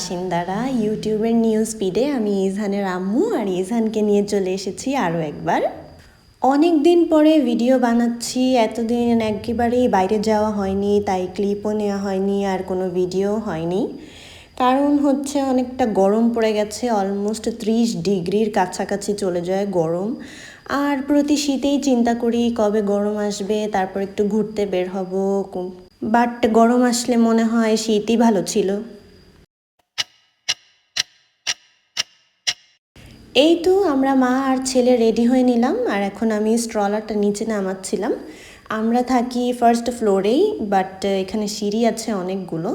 বাসিন্দারা ইউটিউবের নিউজ ফিডে আমি ইজহানের আম্মু আর ইজহানকে নিয়ে চলে এসেছি আরও একবার। অনেক দিন পরে ভিডিও বানাচ্ছি, এতদিন একেবারেই বাইরে যাওয়া হয়নি, তাই ক্লিপও নেওয়া হয়নি, আর কোনো ভিডিও হয়নি। কারণ হচ্ছে অনেকটা গরম পড়ে গেছে অলমোস্ট ত্রিশ ডিগ্রির কাছাকাছি চলে যায় গরম। আর প্রতি শীতেই চিন্তা করি কবে গরম আসবে, তারপর একটু ঘুরতে বের হব বাট গরম আসলে মনে হয় শীতই ভালো ছিল। এই তো আমরা মা আর ছেলে রেডি হয়ে নিলাম, আর এখন আমি স্ট্রলারটা নিচে নামাচ্ছিলাম। আমরা থাকি ফার্স্ট ফ্লোরেই বাট এখানে সিঁড়ি আছে অনেকগুলো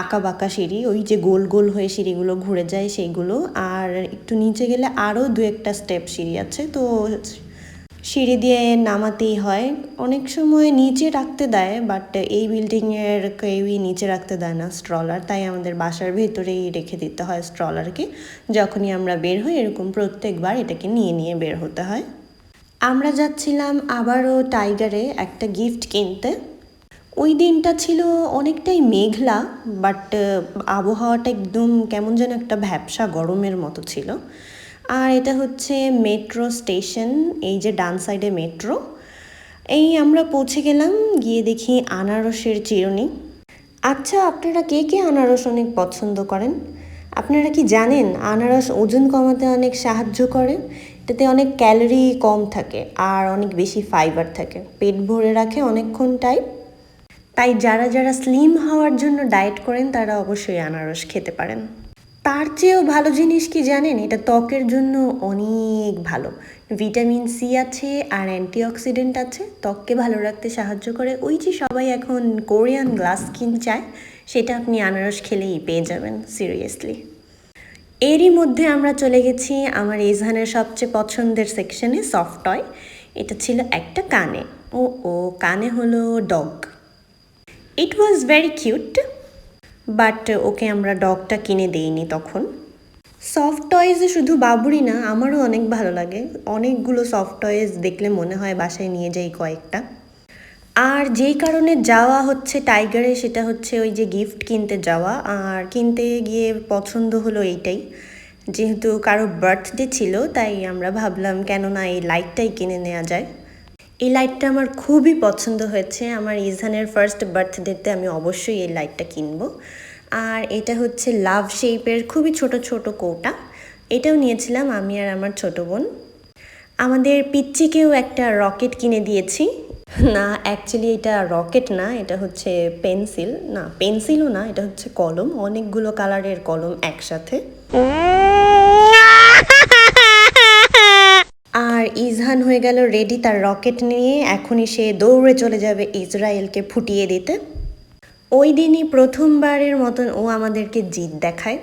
আঁকা বাঁকা সিঁড়ি, ওই যে গোল গোল হয়ে সিঁড়িগুলো ঘুরে যায় সেইগুলো, আর একটু নিচে গেলে আরও দু একটা স্টেপ সিঁড়ি আছে, তো সিঁড়ি দিয়ে নামাতেই হয়। অনেক সময় নিচে রাখতে দেয় বাট এই বিল্ডিংয়ের কেউই নিচে রাখতে দেয় না স্ট্রলার তাই আমাদের বাসার ভেতরেই রেখে দিতে হয় স্ট্রলারকে যখনই আমরা বের হই, এরকম প্রত্যেকবার এটাকে নিয়ে নিয়ে বের হতে হয়। আমরা যাচ্ছিলাম আবারও টাইগারে একটা গিফট কিনতে। ওই দিনটা ছিল অনেকটাই মেঘলা বাট আবহাওয়াটা একদম কেমন যেন একটা ভ্যাবসা গরমের মতো ছিল। আর এটা হচ্ছে মেট্রো স্টেশন, এই যে ডান সাইডে মেট্রো। এই আমরা পৌঁছে গেলাম, গিয়ে দেখি আনারসের চিরুনি। আচ্ছা আপনারা কে কে আনারস অনেক পছন্দ করেন? আপনারা কি জানেন আনারস ওজন কমাতে অনেক সাহায্য করে? এটাতে অনেক ক্যালোরি কম থাকে আর অনেক বেশি ফাইবার থাকে। পেট ভরে রাখে অনেকক্ষণ টাইপ তাই যারা যারা স্লিম হওয়ার জন্য ডায়েট করেন, তারা অবশ্যই আনারস খেতে পারেন। তার চেয়েও ভালো জিনিস কি জানেন? এটা ত্বকের জন্য অনেক ভালো। ভিটামিন সি আছে আর অ্যান্টিঅক্সিডেন্ট আছে। ত্বককে ভালো রাখতে সাহায্য করে। ওই যে সবাই এখন কোরিয়ান গ্লাস স্কিন চায় সেটা আপনি আনারস খেলেই পেয়ে যাবেন, সিরিয়াসলি। এরই মধ্যে আমরা চলে গেছি আমার ইজহানের সবচেয়ে পছন্দের সেকশনে, সফট টয়। এটা ছিল একটা কানে। ও ও, কানে হলো dog. It was very cute but okay আমরা ডগটা কিনে দিইনি তখন। সফট টয়েজে শুধু বাবুরই না, আমারও অনেক ভালো লাগে। অনেকগুলো সফট টয়েজ দেখলে মনে হয় বাসায় নিয়ে যাই কয়েকটা। আর যেই কারণে যাওয়া হচ্ছে টাইগারে, সেটা হচ্ছে ওই যে গিফট কিনতে যাওয়া। আর কিনতে গিয়ে পছন্দ হলো এইটাই। যেহেতু কারও বার্থডে ছিল, তাই আমরা ভাবলাম কেননা এই লাইটটাই কিনে নেওয়া যায়। এই লাইটটা আমার খুবই পছন্দ হয়েছে। আমার ইজহানের ফার্স্ট বার্থডেতে আমি অবশ্যই এই লাইটটা কিনবো। আর এটা হচ্ছে লাভ শেপের খুবই ছোট ছোট কৌটা। এটাও নিয়েছিলাম আমি আর আমার ছোট বোন। আমাদের পিচ্চিকেও একটা রকেট কিনে দিয়েছি। না অ্যাকচুয়ালি এটা রকেট না, এটা হচ্ছে পেন্সিল না পেন্সিলও না, এটা হচ্ছে কলম। অনেকগুলো কালারের কলম একসাথে আর ইজহান হয়ে গেল রেডি তার রকেট নিয়ে। এখনই সে দৌড়ে চলে যাবে ইসরায়েলকে ফুটিয়ে দিতে। ওই দিনই প্রথমবারের মতন ও আমাদেরকে জিত দেখায়।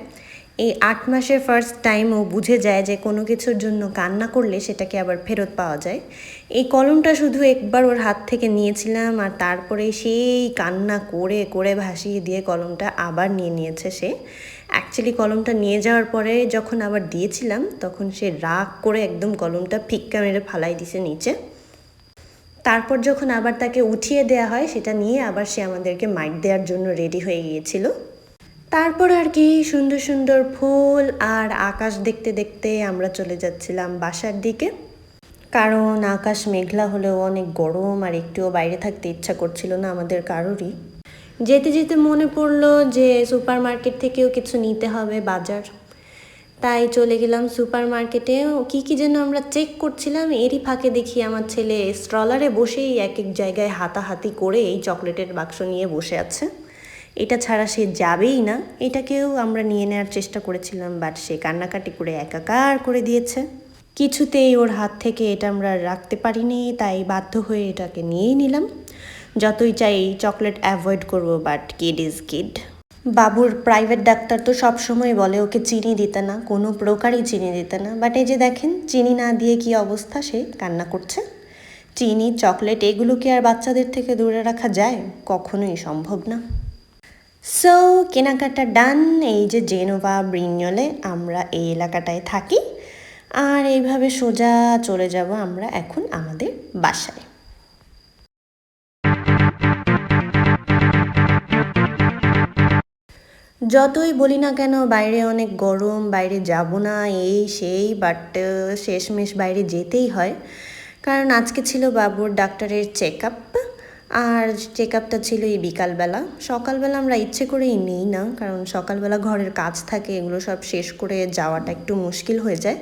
এই আট মাসের ফার্স্ট টাইম ও বুঝে যায় যে কোনো কিছুর জন্য কান্না করলে সেটাকে আবার ফেরত পাওয়া যায়। এই কলমটা শুধু একবার ওর হাত থেকে নিয়েছিলাম আর তারপরে সেই কান্না করে করে ভাসিয়ে দিয়ে কলমটা আবার নিয়ে নিয়েছে সে। অ্যাকচুয়ালি কলমটা নিয়ে যাওয়ার পরে যখন আবার দিয়েছিলাম, তখন সে রাগ করে একদম কলমটা ফিক্কা মেরে ফালাই দিছে নিচে। তারপর যখন আবার তাকে উঠিয়ে দেওয়া হয়, সেটা নিয়ে আবার সে আমাদেরকে মাইট দেওয়ার জন্য রেডি হয়ে গিয়েছিল। তারপর আর কি সুন্দর সুন্দর ফুল আর আকাশ দেখতে দেখতে আমরা চলে যাচ্ছিলাম বাসার দিকে। কারণ আকাশ মেঘলা হলেও অনেক গরম আর একটুও বাইরে থাকতে ইচ্ছা করছিল না আমাদের কারোরই। যেতে যেতে মনে পড়ল যে সুপার মার্কেট থেকেও কিছু নিতে হবে বাজার। তাই চলে গেলাম সুপার মার্কেটে কী কী যেন আমরা চেক করছিলাম, এরই ফাঁকে দেখি আমার ছেলে স্ট্রলারে বসেই এক এক জায়গায় হাতাহাতি করে এই চকলেটের বাক্স নিয়ে বসে আছে। এটা ছাড়া সে যাবেই না। এটাকেও আমরা নিয়ে নেওয়ার চেষ্টা করেছিলাম বাট সে কান্নাকাটি করে একাকার করে দিয়েছে। কিছুতেই ওর হাত থেকে এটা আমরা রাখতে পারিনি, তাই বাধ্য হয়ে এটাকে নিয়েই নিলাম। যতই চাই চকলেট অ্যাভয়েড করব বাট কিড ইজ কিড বাবুর প্রাইভেট ডাক্তার তো সব সময় বলে, ওকে চিনি দিতে না, কোনো প্রকারই চিনি দিতে না। বাট এই যে দেখেন, চিনি না দিয়ে কি অবস্থা, সে কান্না করছে। চিনি, চকলেট, এগুলো কি আর বাচ্চাদের থেকে দূরে রাখা যায়? কখনোই সম্ভব না। সো কেনাকাটা ডান এই যে জেনোভা ব্রিনিয়লে আমরা এই এলাকাটায় থাকি। আর এইভাবে সোজা চলে যাব আমরা এখন আমাদের বাসায়। যতই বলি না কেন, বাইরে অনেক গরম, বাইরে যাব না, এই সেই বাট শেষমেশ বাইরে যেতেই হয়। কারণ আজকে ছিল বাবুর ডাক্তারের চেক আপ আর চেক আপটা ছিল এই বিকালবেলা। সকালবেলা আমরা ইচ্ছে করেই নিই না, কারণ সকালবেলা ঘরের কাজ থাকে, এগুলো সব শেষ করে যাওয়াটা একটু মুশকিল হয়ে যায়।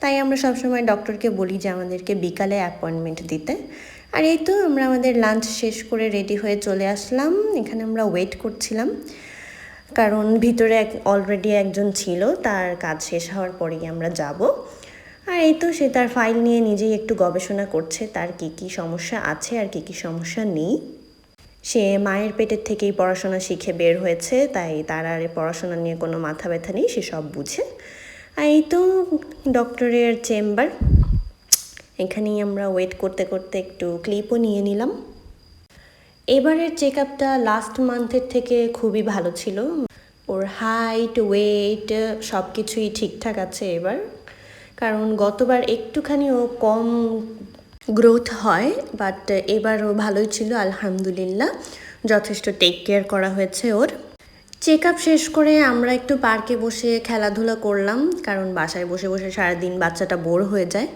তাই আমরা সবসময় ডক্টরকে বলি যে আমাদেরকে বিকালে অ্যাপয়েন্টমেন্ট দিতে। আর এই তো আমরা আমাদের লাঞ্চ শেষ করে রেডি হয়ে চলে আসলাম। এখানে আমরা ওয়েট করছিলাম, কারণ ভিতরে এক অলরেডি একজন ছিল, তার কাজ শেষ হওয়ার পরেই আমরা যাব। আর এই তো সে তার ফাইল নিয়ে নিজেই একটু গবেষণা করছে, তার কি কি সমস্যা আছে আর কি কি সমস্যা নেই। সে মায়ের পেটের থেকেই পড়াশোনা শিখে বের হয়েছে, তাই তার আর পড়াশোনা নিয়ে কোনো মাথা ব্যথা নেই, সে সব বুঝে। আর এই তো ডক্টরের চেম্বার এখানেই আমরা ওয়েট করতে করতে একটু ক্লিপও নিয়ে নিলাম। এবারের চেক আপটা লাস্ট মান্থের থেকে খুবই ভালো ছিল। ওর হাইট ওয়েট সব কিছুই ঠিকঠাক আছে এবার। কারণ গতবার একটুখানি ও কম গ্রোথ হয় বাট এবারও ভালোই ছিল, আলহামদুলিল্লাহ। যথেষ্ট টেক কেয়ার করা হয়েছে ওর। চেক আপ শেষ করে আমরা একটু পার্কে বসে খেলাধুলা করলাম, কারণ বাসায় বসে বসে সারাদিন বাচ্চাটা বোর হয়ে যায়।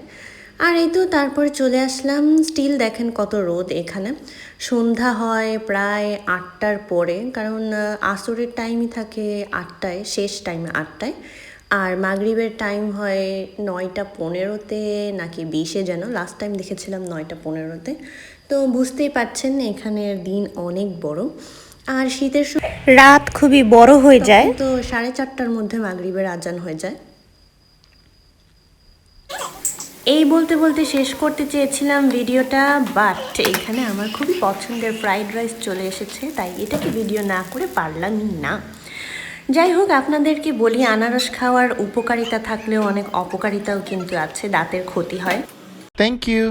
আর এই তো তারপরে চলে আসলাম স্টিল দেখেন কত রোদ এখানে। সন্ধ্যা হয় প্রায় আটটার পরে, কারণ আসরের টাইমই থাকে আটটায়, শেষ টাইমে আটটায়। আর মাগরিবের টাইম হয় নয়টা পনেরোতে নাকি বিশে যেন লাস্ট টাইম দেখেছিলাম নয়টা পনেরোতে। তো বুঝতেই পারছেন এখানের দিন অনেক বড়। আর শীতের সময় রাত খুবই বড় হয়ে যায়। তো সাড়ে চারটার মধ্যে মাগরিবের আজান হয়ে যায়। এই বলতে বলতে শেষ করতে চেয়েছিলাম ভিডিওটা বাট এখানে আমার খুবই পছন্দের ফ্রাইড রাইস চলে এসেছে তাই এটাকে ভিডিও না করে পারলামই না। যাই হোক আপনাদেরকে বলি, আনারস খাওয়ার উপকারিতা থাকলেও অনেক অপকারিতাও কিন্তু আছে, দাঁতের ক্ষতি হয় থ্যাংক you.